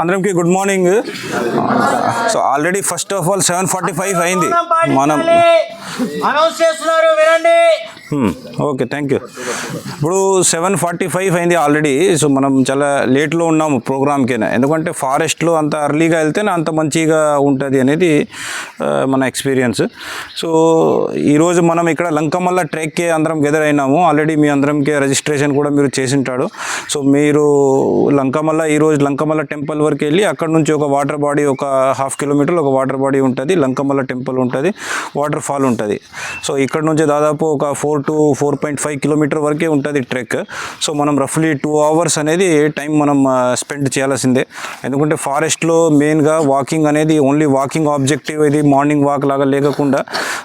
అందరికి good morning. So already first of all seven forty five అయింది. మనం announce చేస్తున్నారు వినండి. ఓకే థ్యాంక్ యూ ఇప్పుడు సెవెన్ ఫార్టీ ఫైవ్ అయింది ఆల్రెడీ సో మనం చాలా లేట్లో ఉన్నాము ప్రోగ్రామ్కైనా ఎందుకంటే ఫారెస్ట్లో అంత అర్లీగా వెళ్తేనే అంత మంచిగా ఉంటుంది అనేది మన ఎక్స్పీరియన్స్ సో ఈరోజు మనం ఇక్కడ లంకమల్ల ట్రెక్కి అందరం గెదర్ అయినాము. ఆల్రెడీ మీ అందరంకి రిజిస్ట్రేషన్ కూడా మీరు చేసింటాడు. సో మీరు లంకమల్ల ఈరోజు లంకమల్ల టెంపుల్ వరకు వెళ్ళి అక్కడ నుంచి ఒక వాటర్ బాడీ ఒక హాఫ్ కిలోమీటర్ ఒక వాటర్ బాడీ ఉంటుంది. లంకమల్ల టెంపుల్ ఉంటుంది. వాటర్ ఫాల్ ఉంటుంది. సో ఇక్కడ నుంచి దాదాపు ఒక four to four point five kilometre వరకే ఉంటుంది ట్రెక్ సో మనం రఫ్లీ టూ అవర్స్ అనేది టైం మనం స్పెండ్ చేయాల్సిందే. ఎందుకంటే ఫారెస్ట్లో మెయిన్గా వాకింగ్ అనేది ఓన్లీ వాకింగ్ ఆబ్జెక్టివ్ ఇది మార్నింగ్ వాక్ లాగా లేకుండా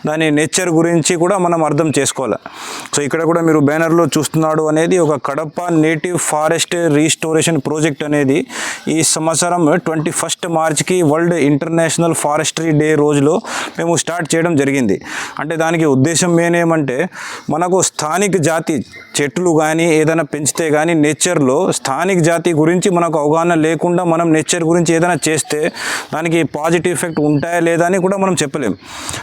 దాని నేచర్ గురించి కూడా మనం అర్థం చేసుకోవాలి. సో ఇక్కడ కూడా మీరు బ్యానర్లో చూస్తున్నాడు అనేది ఒక Kadapa native forest restoration project అనేది ఈ సంవత్సరం ట్వంటీ ఫస్ట్ మార్చ్కి వరల్డ్ ఇంటర్నేషనల్ ఫారెస్ట్రీ డే రోజులో మేము స్టార్ట్ చేయడం జరిగింది. అంటే దానికి ఉద్దేశం మెయిన్ ఏమంటే మనకు స్థానిక జాతి చెట్లు కానీ ఏదైనా పెంచితే కానీ నేచర్లో స్థానిక జాతి గురించి మనకు అవగాహన లేకుండా మనం నేచర్ గురించి ఏదైనా చేస్తే దానికి పాజిటివ్ ఎఫెక్ట్ ఉంటాయా లేదా అని కూడా మనం చెప్పలేం.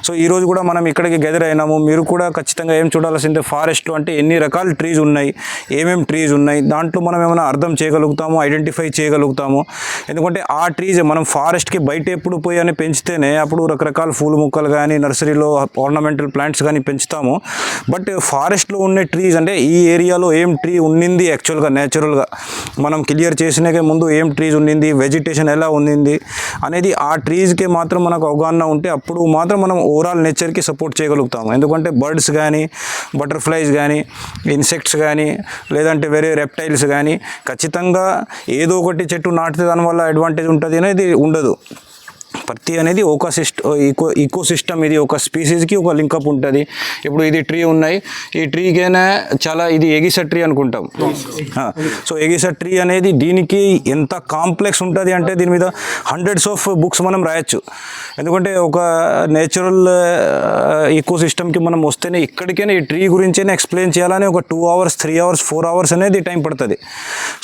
సో ఈరోజు కూడా మనం ఇక్కడికి గెదర్ అయినాము. మీరు కూడా ఖచ్చితంగా ఏం చూడాల్సిందే? ఫారెస్ట్ అంటే ఎన్ని రకాల ట్రీస్ ఉన్నాయి? ఏమేమి ట్రీస్ ఉన్నాయి? దాంట్లో మనం ఏమైనా అర్థం చేయగలుగుతాము? ఐడెంటిఫై చేయగలుగుతాము? ఎందుకంటే ఆ ట్రీస్ మనం ఫారెస్ట్కి బయట ఎప్పుడు పోయి అని పెంచితేనే అప్పుడు రకరకాల పూల మొక్కలు కానీ నర్సరీలో ఆర్నమెంటల్ ప్లాంట్స్ కానీ పెంచుతాము. బట్ ఫారెస్ట్లో ఉండే ట్రీస్ అంటే ఈ ఏరియాలో ఏం ట్రీ ఉండింది యాక్చువల్గా న్యాచురల్గా మనం క్లియర్ చేసినాకే ముందు ఏం ట్రీస్ ఉండింది వెజిటేషన్ ఎలా ఉన్నింది అనేది ఆ ట్రీస్కి మాత్రం మనకు అవగాహన ఉంటే అప్పుడు మాత్రం మనం ఓవరాల్ నేచర్కి సపోర్ట్ చేయగలుగుతాము. ఎందుకంటే బర్డ్స్ కానీ బటర్ఫ్లైస్ కానీ ఇన్సెక్ట్స్ కానీ లేదంటే వేరే రెప్టైల్స్ కానీ ఖచ్చితంగా ఏదో ఒకటి చెట్టు నాటితే దానివల్ల అడ్వాంటేజ్ ఉంటుంది అనేది ఉండదు. ప్రతి అనేది ఒక సిస్ట్ ఈకో ఈకో సిస్టమ్ ఇది ఒక స్పీసీస్కి ఒక లింకప్ ఉంటుంది. ఇప్పుడు ఇది ట్రీ ఉన్నాయి. ఈ ట్రీకైనా చాలా ఇది ఎగిస ట్రీ అనుకుంటాం. సో ఎగిస ట్రీ అనేది దీనికి ఎంత కాంప్లెక్స్ ఉంటుంది అంటే దీని మీద హండ్రెడ్స్ ఆఫ్ బుక్స్ మనం రాయొచ్చు. ఎందుకంటే ఒక నేచురల్ ఈకో సిస్టమ్కి మనం వస్తేనే ఇక్కడికైనా ఈ ట్రీ గురించైనా ఎక్స్ప్లెయిన్ చేయాలని ఒక two hours three hours four hours అనేది టైం పడుతుంది.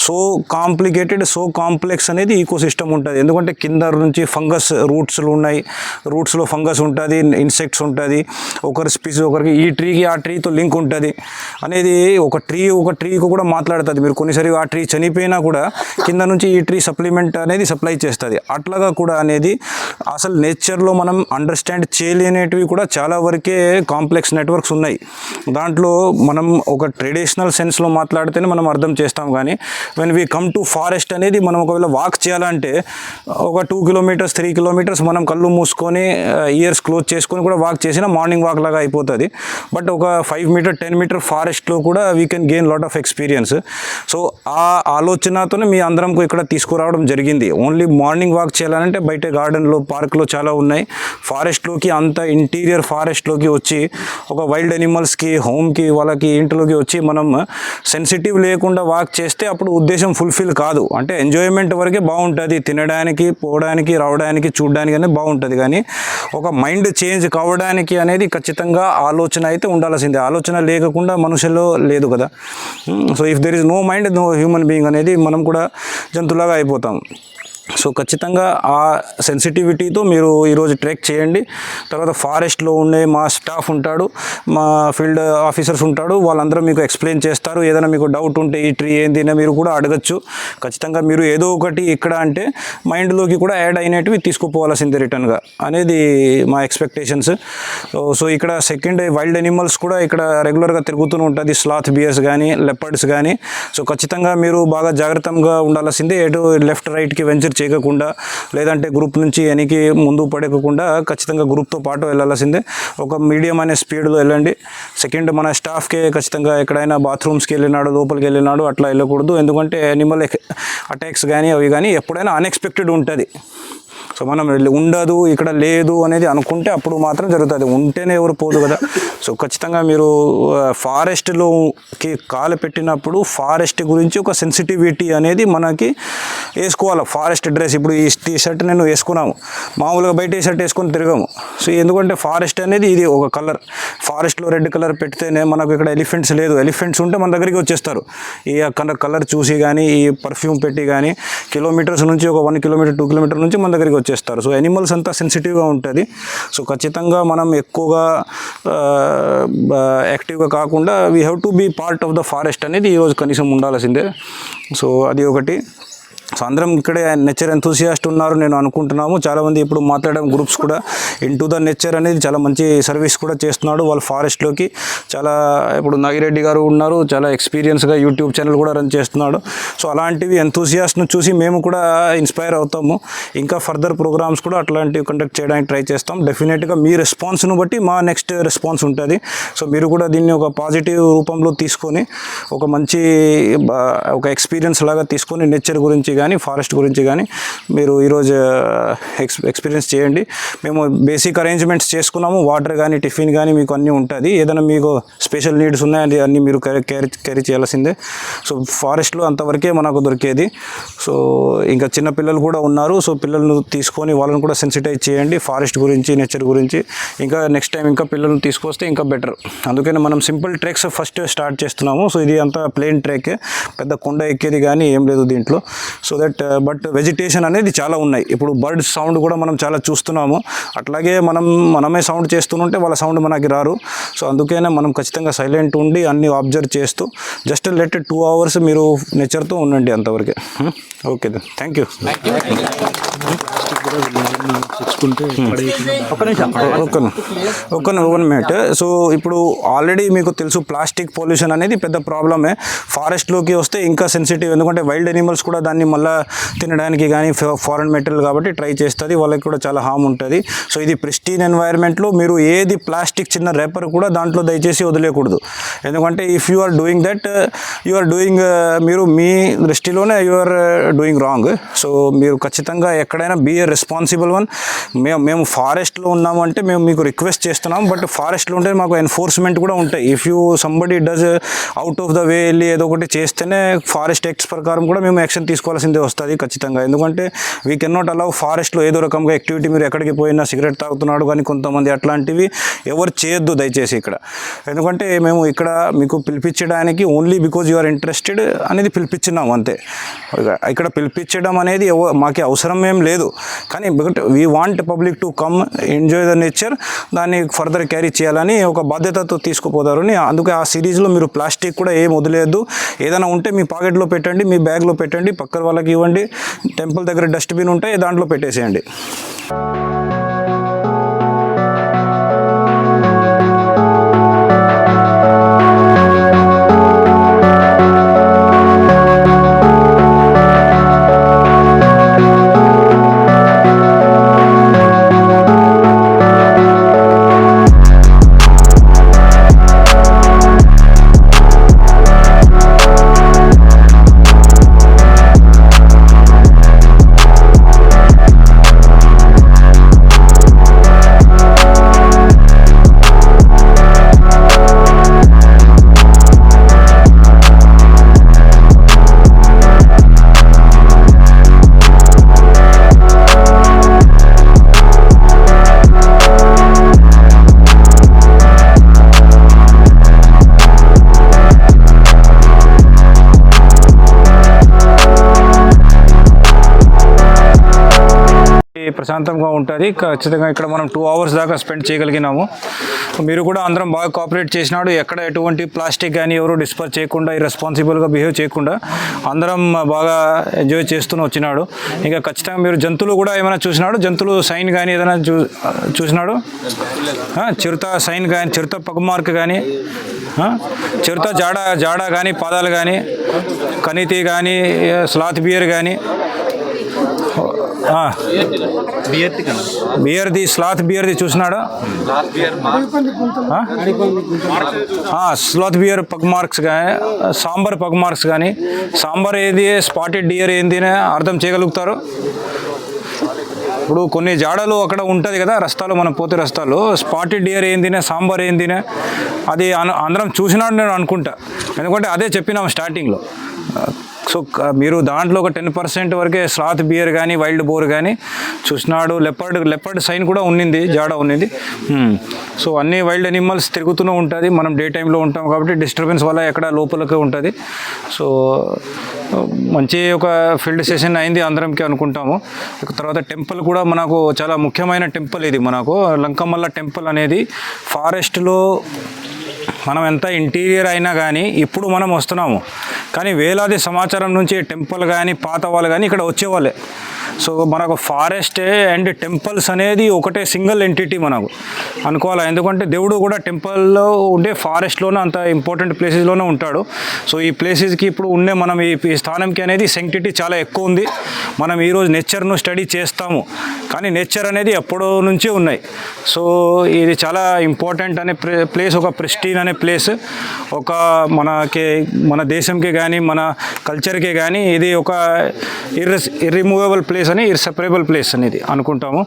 సో కాంప్లికేటెడ్ సో కాంప్లెక్స్ అనేది ఈకో సిస్టమ్ ఉంటుంది. ఎందుకంటే కింద నుంచి ఫంగస్ రూట్స్లు ఉన్నాయి. రూట్స్లో ఫంగస్ ఉంటుంది ఇన్సెక్ట్స్ ఉంటుంది. ఒకరి స్పీసీ ఒకరికి ఈ ట్రీకి ఆ ట్రీతో లింక్ ఉంటుంది. అనేది ఒక ట్రీ ఒక ట్రీకి కూడా మాట్లాడుతుంది. మీరు కొన్నిసారి ఆ ట్రీ చనిపోయినా కూడా కింద నుంచి ఈ ట్రీ సప్లిమెంట్ అనేది సప్లై చేస్తుంది. అట్లాగా కూడా అనేది అసలు నేచర్లో మనం అండర్స్టాండ్ చేయలేనేటివి కూడా చాలా వరకే కాంప్లెక్స్ నెట్వర్క్స్ ఉన్నాయి. దాంట్లో మనం ఒక ట్రెడిషనల్ సెన్స్లో మాట్లాడితేనే మనం అర్థం చేస్తాం కానీ when we come to forest అనేది మనం ఒకవేళ వాక్ చేయాలంటే ఒక two kilometres three kilo kilometres మనం కళ్ళు మూసుకొని ఇయర్స్ క్లోజ్ చేసుకొని కూడా వాక్ చేసినా మార్నింగ్ వాక్ లాగా అయిపోతుంది. బట్ ఒక ఫైవ్ మీటర్ టెన్ మీటర్ ఫారెస్ట్లో కూడా we can gain lot of experience so ఆ ఆలోచనతోనే మీ అందరంకు ఇక్కడ తీసుకురావడం జరిగింది. ఓన్లీ మార్నింగ్ వాక్ చేయాలంటే బయట గార్డెన్లో పార్క్లో చాలా ఉన్నాయి. ఫారెస్ట్లోకి అంత ఇంటీరియర్ ఫారెస్ట్లోకి వచ్చి ఒక వైల్డ్ ఎనిమల్స్కి హోమ్కి వాళ్ళకి ఇంట్లోకి వచ్చి మనం సెన్సిటివ్ లేకుండా వాక్ చేస్తే అప్పుడు ఉద్దేశం ఫుల్ఫిల్ కాదు. అంటే ఎంజాయ్మెంట్ వరకే బాగుంటుంది. తినడానికి పోవడానికి రావడానికి చూడడానికనే బాగుంటుంది. కానీ ఒక మైండ్ చేంజ్ కావడానికి అనేది ఖచ్చితంగా ఆలోచన అయితే ఉండాల్సిందే. ఆలోచన లేకుండా మనుషుల్లో లేదు కదా. So if there is no mind no human being అనేది మనం కూడా జంతువులాగా అయిపోతాం. సో ఖచ్చితంగా ఆ సెన్సిటివిటీతో మీరు ఈరోజు ట్రెక్ చేయండి. తర్వాత ఫారెస్ట్లో ఉండే మా స్టాఫ్ ఉంటాడు మా ఫీల్డ్ ఆఫీసర్స్ ఉంటాడు వాళ్ళందరూ మీకు ఎక్స్ప్లెయిన్ చేస్తారు. ఏదైనా మీకు డౌట్ ఉంటే ఈ ట్రీ ఏంది అని మీరు కూడా అడగచ్చు. ఖచ్చితంగా మీరు ఏదో ఒకటి ఇక్కడ అంటే మైండ్లోకి కూడా యాడ్ అయినవి తీసుకుపోవాల్సిందే రిటర్న్గా అనేది మా ఎక్స్పెక్టేషన్స్ సో ఇక్కడ సెకండ్ వైల్డ్ ఎనిమల్స్ కూడా ఇక్కడ రెగ్యులర్గా తిరుగుతూనే ఉంటుంది. స్లాత్ బియర్స్ కానీ లెపర్డ్స్ కానీ సో ఖచ్చితంగా మీరు బాగా జాగ్రత్తగా ఉండాల్సిందే. ఎటు లెఫ్ట్ రైట్కి వెంచర్ చేయకుండా లేదంటే గ్రూప్ నుంచి వెనక్కి ముందు పడకుండా ఖచ్చితంగా గ్రూప్తో పాటు వెళ్ళాల్సిందే. ఒక మీడియం అనే స్పీడ్లో వెళ్ళండి. సెకండ్ మన స్టాఫ్కే ఖచ్చితంగా ఎక్కడైనా బాత్రూమ్స్కి వెళ్ళినాడు లోపలికి వెళ్ళినాడు అట్లా వెళ్ళకూడదు. ఎందుకంటే యానిమల్ అటాక్స్ కానీ అవి కానీ ఎప్పుడైనా అన్ఎక్స్పెక్టెడ్ ఉంటుంది. సో మనం వెళ్ళి- ఉండదు ఇక్కడ లేదు అనేది అనుకుంటే అప్పుడు మాత్రం జరుగుతుంది. ఉంటేనే ఎవరు పోదు కదా. సో ఖచ్చితంగా మీరు ఫారెస్ట్లోకి కాలు పెట్టినప్పుడు ఫారెస్ట్ గురించి ఒక సెన్సిటివిటీ అనేది మనకి వేసుకోవాలి. ఫారెస్ట్ డ్రెస్ ఇప్పుడు ఈ టీ షర్ట్ నేను వేసుకున్నాము. మామూలుగా బయట టీ షర్ట్ వేసుకొని తిరగము. సో ఎందుకంటే ఫారెస్ట్ అనేది ఇది ఒక కలర్. ఫారెస్ట్లో రెడ్ కలర్ పెడితేనే మనకు ఇక్కడ ఎలిఫెంట్స్ లేదు. ఎలిఫెంట్స్ ఉంటే మన దగ్గరికి వచ్చేస్తారు. ఈ కలర్ కలర్ చూసి కానీ ఈ పర్ఫ్యూమ్ పెట్టి కానీ కిలోమీటర్స్ నుంచి ఒక వన్ కిలోమీటర్ టూ కిలోమీటర్ నుంచి మన దగ్గరికి వచ్చేస్తారు. సో ఎనిమల్స్ అంతా సెన్సిటివ్గా ఉంటుంది. సో ఖచ్చితంగా మనం ఎక్కువగా యాక్టివ్గా కాకుండా we have to be part of the forest అనేది ఈరోజు కనీసం ఉండాల్సిందే. సో అది ఒకటి. అందరం ఇక్కడే నేచర్ ఎంతూసియాస్ట్ ఉన్నారు నేను అనుకుంటున్నాము. చాలామంది ఇప్పుడు మాట్లాడడం గ్రూప్స్ కూడా ఇన్ టు ద నేచర్ అనేది చాలా మంచి సర్వీస్ కూడా చేస్తున్నాడు వాళ్ళు ఫారెస్ట్లోకి చాలా ఇప్పుడు నాగిరెడ్డి గారు ఉన్నారు చాలా ఎక్స్పీరియన్స్గా యూట్యూబ్ ఛానల్ కూడా రన్ చేస్తున్నాడు. సో అలాంటివి ఎంతూసియాస్ట్ను చూసి మేము కూడా ఇన్స్పైర్ అవుతాము. ఇంకా ఫర్దర్ ప్రోగ్రామ్స్ కూడా అట్లాంటివి కండక్ట్ చేయడానికి ట్రై చేస్తాం. డెఫినెట్గా మీ రెస్పాన్స్ను బట్టి మా నెక్స్ట్ రెస్పాన్స్ ఉంటుంది. సో మీరు కూడా దీన్ని ఒక పాజిటివ్ రూపంలో తీసుకొని ఒక మంచి ఒక ఎక్స్పీరియన్స్ లాగా తీసుకొని నేచర్ గురించి కానీ ఫారెస్ట్ గురించి కానీ మీరు ఈరోజు ఎక్స్ ఎక్స్పీరియన్స్ చేయండి. మేము బేసిక్ అరేంజ్మెంట్స్ చేసుకున్నాము. వాటర్ కానీ టిఫిన్ కానీ మీకు అన్నీ ఉంటుంది. ఏదైనా మీకు స్పెషల్ నీడ్స్ ఉన్నాయని అన్నీ మీరు క్యారీ క్యారీ చేయాల్సిందే. సో ఫారెస్ట్లో అంతవరకే మనకు దొరికేది. సో ఇంకా చిన్న పిల్లలు కూడా ఉన్నారు. సో పిల్లలను తీసుకొని వాళ్ళని కూడా సెన్సిటైజ్ చేయండి. ఫారెస్ట్ గురించి నేచర్ గురించి. ఇంకా నెక్స్ట్ టైం ఇంకా పిల్లల్ని తీసుకొస్తే ఇంకా బెటర్. అందుకని మనం సింపుల్ ట్రెక్స్ ఫస్ట్ స్టార్ట్ చేస్తున్నాము. సో ఇది అంతా ప్లేన్ ట్రెక్. పెద్ద కొండ ఎక్కేది కానీ ఏం లేదు దీంట్లో. సో దట్ బట్ వెజిటేషన్ అనేది చాలా ఉన్నాయి. ఇప్పుడు బర్డ్ సౌండ్ కూడా మనం చాలా చూస్తున్నాము. అట్లాగే మనం మనమే సౌండ్ చేస్తుంటే వాళ్ళ సౌండ్ మనకి రారు. సో అందుకనే మనం ఖచ్చితంగా సైలెంట్ ఉండి అన్ని అబ్జర్వ్ చేస్తూ జస్ట్ లెట్ టూ అవర్స్ మీరు నేచర్తో ఉండండి అంతవరకే. ఓకే థ్యాంక్ యూ ఒక ఒక ఒక మినిట్ సో ఇప్పుడు ఆల్రెడీ మీకు తెలుసు ప్లాస్టిక్ పొల్యూషన్ అనేది పెద్ద ప్రాబ్లమే ఫారెస్ట్లోకి వస్తే ఇంకా సెన్సిటివ్ ఎందుకంటే వైల్డ్ ఎనిమల్స్ కూడా దాన్ని మళ్ళీ తినడానికి కానీ ఫారెన్ మెటీరియల్ కాబట్టి ట్రై చేస్తుంది వాళ్ళకి కూడా చాలా హామ్ ఉంటుంది. సో ఇది ప్రిస్టీన్ ఎన్వైర్న్మెంట్లో మీరు ఏది ప్లాస్టిక్ చిన్న రేపర్ కూడా దాంట్లో దయచేసి వదిలేయకూడదు. ఎందుకంటే if you are doing that you are doing మీరు మీ దృష్టిలోనే you are doing wrong so మీరు ఖచ్చితంగా ఎక్కడైనా బీ ఏ రెస్పాన్సిబుల్ వన్ మేము మేము ఫారెస్ట్లో ఉన్నాము అంటే మేము మీకు రిక్వెస్ట్ చేస్తున్నాం బట్ ఫారెస్ట్లో ఉంటే మాకు ఎన్ఫోర్స్మెంట్ కూడా ఉంటాయి. If you somebody does out of the way వెళ్ళి ఏదో ఒకటి చేస్తేనే ఫారెస్ట్ యాక్ట్స్ ప్రకారం కూడా మేము యాక్షన్ తీసుకోవాల్సిన వస్తుంది ఖచ్చితంగా. ఎందుకంటే వీ కెన్ నాట్ అలౌ ఫారెస్ట్లో ఏదో రకంగా యాక్టివిటీ మీరు ఎక్కడికి పోయినా సిగరెట్ తాగుతున్నాడు కానీ కొంతమంది అట్లాంటివి ఎవరు చేయొద్దు దయచేసి ఇక్కడ. ఎందుకంటే మేము ఇక్కడ మీకు పిలిపించడానికి only because you are interested అనేది పిలిపించినాం అంతే. ఇక్కడ పిలిపించడం అనేది మాకు అవసరం ఏం లేదు. కానీ because we want public to come enjoy the nature దాన్ని ఫర్దర్ క్యారీ చేయాలని ఒక బాధ్యతతో తీసుకుపోతారని అందుకే ఆ సిరీస్లో మీరు ప్లాస్టిక్ కూడా ఏం వదిలేయద్దు. ఏదైనా ఉంటే మీ పాకెట్లో పెట్టండి మీ బ్యాగ్లో పెట్టండి పక్కన వాళ్ళకి ఇవ్వండి. టెంపుల్ దగ్గర డస్ట్బిన్ ఉంటే దాంట్లో పెట్టేసేయండి. ప్రశాంతంగా ఉంటుంది. ఖచ్చితంగా ఇక్కడ మనం టూ అవర్స్ దాకా స్పెండ్ చేయగలిగినాము. మీరు కూడా అందరం బాగా కోఆపరేట్ చేసినాడు. ఎక్కడ ఎటువంటి ప్లాస్టిక్ కానీ ఎవరు డిస్పర్ చేయకుండా రెస్పాన్సిబుల్గా బిహేవ్ చేయకుండా అందరం బాగా ఎంజాయ్ చేస్తూనే వచ్చినాడు. ఇంకా ఖచ్చితంగా మీరు జంతువులు కూడా ఏమైనా చూసినాడు? జంతువులు సైన్ కానీ ఏదైనా చూ చూసినాడు? చిరుత సైన్ కానీ చిరుత పగ్ మార్క్ కానీ చిరుత జాడ జాడ కానీ పాదాలు కానీ కనీతి కానీ స్లాత్ బియర్ కానీ బియర్ది స్లాత్ బియర్ది చూసినాడు? స్లాత్ బియర్ పగ్ మార్క్స్ కానీ సాంబార్ పగ్ మార్క్స్ కానీ సాంబార్ ఏది స్పాటెడ్ డియర్ ఏంది అని అర్థం చేయగలుగుతారు? ఇప్పుడు కొన్ని జాడలు అక్కడ ఉంటుంది కదా రస్తాలు మనం పోతే రస్తాలు స్పాటెడ్ డియర్ ఏందినే సాంబార్ ఏందినే అది అందరం చూసినాడు నేను అనుకుంటా. ఎందుకంటే అదే చెప్పినాం స్టార్టింగ్లో సో మీరు దాంట్లో ఒక టెన్ పర్సెంట్ వరకే స్లాత్ బియర్ కానీ వైల్డ్ బోర్ కానీ చూసినాడు. లెపర్డ్ లెపర్డ్ సైన్ కూడా ఉన్నింది జాడ ఉన్నింది. సో అన్ని వైల్డ్ అనిమల్స్ తిరుగుతూనే ఉంటుంది. మనం డే టైంలో ఉంటాం కాబట్టి డిస్టర్బెన్స్ వల్ల ఎక్కడ లోపలికి ఉంటుంది. సో మంచి ఒక ఫీల్డ్ సెషన్ అయింది అందరంకి అనుకుంటాము. తర్వాత టెంపుల్ కూడా మనకు చాలా ముఖ్యమైన టెంపుల్ ఇది మనకు. లంకమల్ల టెంపుల్ అనేది ఫారెస్ట్లో మనం ఎంత ఇంటీరియర్ అయినా కానీ ఇప్పుడు మనం వస్తున్నాము. కానీ వేలాది సమాచారం నుంచి టెంపుల్ కానీ పాత వాళ్ళు కానీ ఇక్కడ వచ్చేవాళ్ళే. సో మనకు ఫారెస్ట్ అండ్ టెంపుల్స్ అనేది ఒకటే సింగిల్ ఎంటిటీ మనకు అనుకోవాలి? ఎందుకంటే దేవుడు కూడా టెంపుల్లో ఉండే ఫారెస్ట్లోనే అంత ఇంపార్టెంట్ ప్లేసెస్లోనే ఉంటాడు. సో ఈ ప్లేసెస్కి ఇప్పుడు ఉండే మనం ఈ స్థానంకి అనేది సెంటిటీ చాలా ఎక్కువ ఉంది. మనం ఈరోజు నేచర్ను స్టడీ చేస్తాము. కానీ నేచర్ అనేది ఎప్పుడో నుంచి ఉన్నాయి. సో ఇది చాలా ఇంపార్టెంట్ అనే ప్లేస్ ఒక ప్రెస్టీన్ అనే ప్లేస్. ఒక మనకి మన దేశంకి కానీ మన కల్చర్కి కానీ ఇది ఒక ఇర్రెస్ ఇర్రిమూవబుల్ ప్లేస్ అని ఇర్సపరేబుల్ ప్లేస్ అనేది అనుకుంటాము.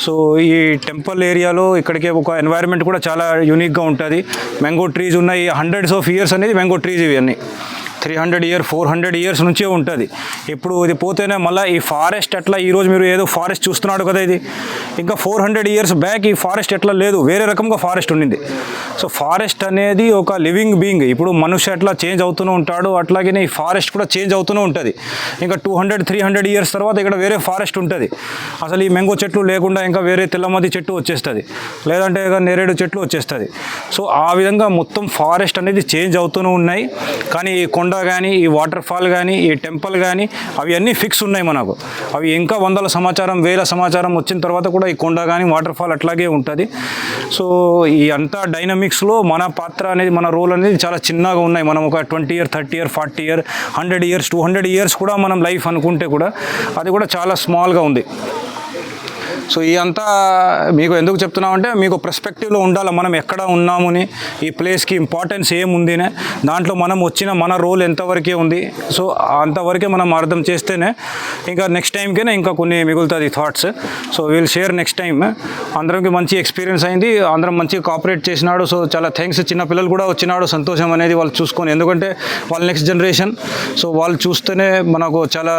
సో ఈ టెంపుల్ ఏరియాలో ఇక్కడికి ఒక ఎన్వైరన్మెంట్ కూడా చాలా యూనిక్గా ఉంటుంది. మ్యాంగో ట్రీస్ ఉన్నాయి. హండ్రెడ్స్ ఆఫ్ ఇయర్స్ అనేది మ్యాంగో ట్రీస్ ఇవి అన్నీ. Three hundred year four hundred years నుంచే ఉంటుంది. ఇప్పుడు ఇది పోతేనే మళ్ళీ ఈ ఫారెస్ట్ అట్లా ఈరోజు మీరు ఏదో ఫారెస్ట్ చూస్తున్నాడు కదా ఇది. ఇంకా ఫోర్ హండ్రెడ్ ఇయర్స్ బ్యాక్ ఈ ఫారెస్ట్ ఎట్లా లేదు వేరే రకంగా ఫారెస్ట్ ఉండింది. సో ఫారెస్ట్ అనేది ఒక లివింగ్ బీయింగ్ ఇప్పుడు మనుషు ఎట్లా చేంజ్ అవుతూనే ఉంటాడు అట్లాగే ఈ ఫారెస్ట్ కూడా చేంజ్ అవుతూనే ఉంటుంది. ఇంకా two hundred three hundred years తర్వాత ఇక్కడ వేరే ఫారెస్ట్ ఉంటుంది. అసలు ఈ మెంగో చెట్లు లేకుండా ఇంకా వేరే తెల్లమది చెట్టు వచ్చేస్తుంది. లేదంటే ఇక నేరేడు చెట్లు వచ్చేస్తుంది. సో ఆ విధంగా మొత్తం ఫారెస్ట్ అనేది చేంజ్ అవుతూనే ఉన్నాయి. కానీ ఈ కొండ కానీ ఈ వాటర్ ఫాల్ కానీ ఈ టెంపుల్ కానీ అవి అన్నీ ఫిక్స్ ఉన్నాయి మనకు. అవి ఇంకా వందల సమాచారం వేల సమాచారం వచ్చిన తర్వాత కూడా ఈ కొండ కానీ వాటర్ ఫాల్ అట్లాగే ఉంటుంది. సో ఈ అంతా డైనమిక్స్లో మన పాత్ర అనేది మన రోల్ అనేది చాలా చిన్నగా ఉన్నాయి. మనం ఒక twenty year thirty year forty year hundred years two hundred years కూడా మనం లైఫ్ అనుకుంటే కూడా అది కూడా చాలా స్మాల్గా ఉంది. సో ఈ అంతా మీకు ఎందుకు చెప్తున్నామంటే మీకు ప్రస్పెక్టివ్లో ఉండాలి మనం ఎక్కడ ఉన్నామని ఈ ప్లేస్కి ఇంపార్టెన్స్ ఏముంది దాంట్లో మనం వచ్చిన మన రోల్ ఎంతవరకే ఉంది సో అంతవరకే మనం అర్థం చేస్తేనే ఇంకా నెక్స్ట్ టైంకే ఇంకా కొన్ని మిగులుతుంది thoughts so will share next time అందరికి మంచి ఎక్స్పీరియన్స్ అయింది అందరం మంచిగా కాపరేట్ చేసినాడు సో చాలా థ్యాంక్స్ చిన్న పిల్లలు కూడా వచ్చినాడు సంతోషం అనేది వాళ్ళు చూసుకొని ఎందుకంటే వాళ్ళ నెక్స్ట్ జనరేషన్ సో వాళ్ళు చూస్తేనే మనకు చాలా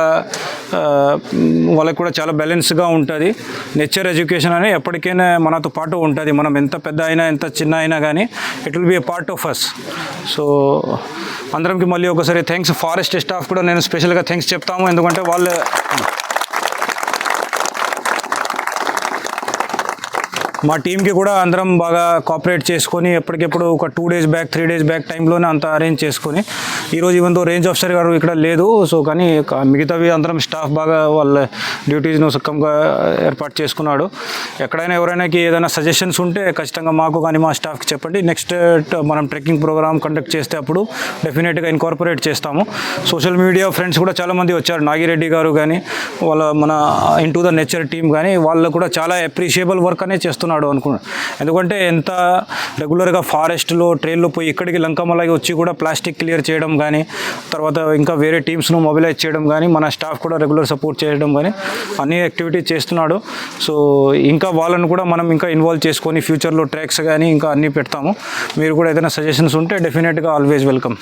వాళ్ళకి కూడా చాలా బ్యాలెన్స్గా ఉంటుంది. నేచర్ ఎడ్యుకేషన్ అనేది ఎప్పటికైనా మనతో పాటు ఉంటుంది. మనం ఎంత పెద్ద అయినా ఎంత చిన్న అయినా కానీ it will be a part of us so అందరికి మళ్ళీ ఒకసారి థ్యాంక్స్ ఫారెస్ట్ స్టాఫ్ కూడా నేను స్పెషల్గా థ్యాంక్స్ చెప్తాము. ఎందుకంటే వాళ్ళు మా టీంకి కూడా అందరం బాగా కోఆపరేట్ చేసుకొని ఎప్పటికెప్పుడు ఒక two days back three days back టైంలోనే అంత అరేంజ్ చేసుకొని ఈరోజు ఈవెన్ రేంజ్ ఆఫీసర్ గారు ఇక్కడ లేదు సో కానీ మిగతావి అందరం స్టాఫ్ బాగా వాళ్ళ డ్యూటీస్ను సుఖంగా ఏర్పాటు చేసుకున్నాడు. ఎక్కడైనా ఎవరైనాకి ఏదైనా సజెషన్స్ ఉంటే ఖచ్చితంగా మాకు కానీ మా స్టాఫ్కి చెప్పండి. నెక్స్ట్ uh, మనం ట్రెక్కింగ్ ప్రోగ్రామ్ కండక్ట్ చేస్తే అప్పుడు డెఫినెట్గా ఇన్కార్పొరేట్ చేస్తాము. సోషల్ మీడియా ఫ్రెండ్స్ కూడా చాలామంది వచ్చారు. నాగిరెడ్డి గారు కానీ వాళ్ళ మన into the nature team కానీ వాళ్ళు కూడా చాలా అప్రిషియబుల్ వర్క్ అనేది చేస్తున్నాడు అనుకున్నాను ఎందుకంటే ఎంత రెగ్యులర్గా ఫారెస్ట్లో ట్రైన్లో పోయి ఇక్కడికి లంకమలాగి వచ్చి కూడా ప్లాస్టిక్ క్లియర్ చేయడం కానీ తర్వాత ఇంకా వేరే టీమ్స్ను మొబిలైజ్ చేయడం కానీ మన స్టాఫ్ కూడా రెగ్యులర్ సపోర్ట్ చేయడం కానీ అన్ని యాక్టివిటీస్ చేస్తున్నాడు. సో ఇంకా వాళ్ళను కూడా మనం ఇంకా ఇన్వాల్వ్ చేసుకొని ఫ్యూచర్లో ట్రాక్స్ కానీ ఇంకా అన్నీ పెడతాము. మీరు కూడా ఏదైనా సజెషన్స్ ఉంటే డెఫినెట్గా ఆల్వేస్ వెల్కమ్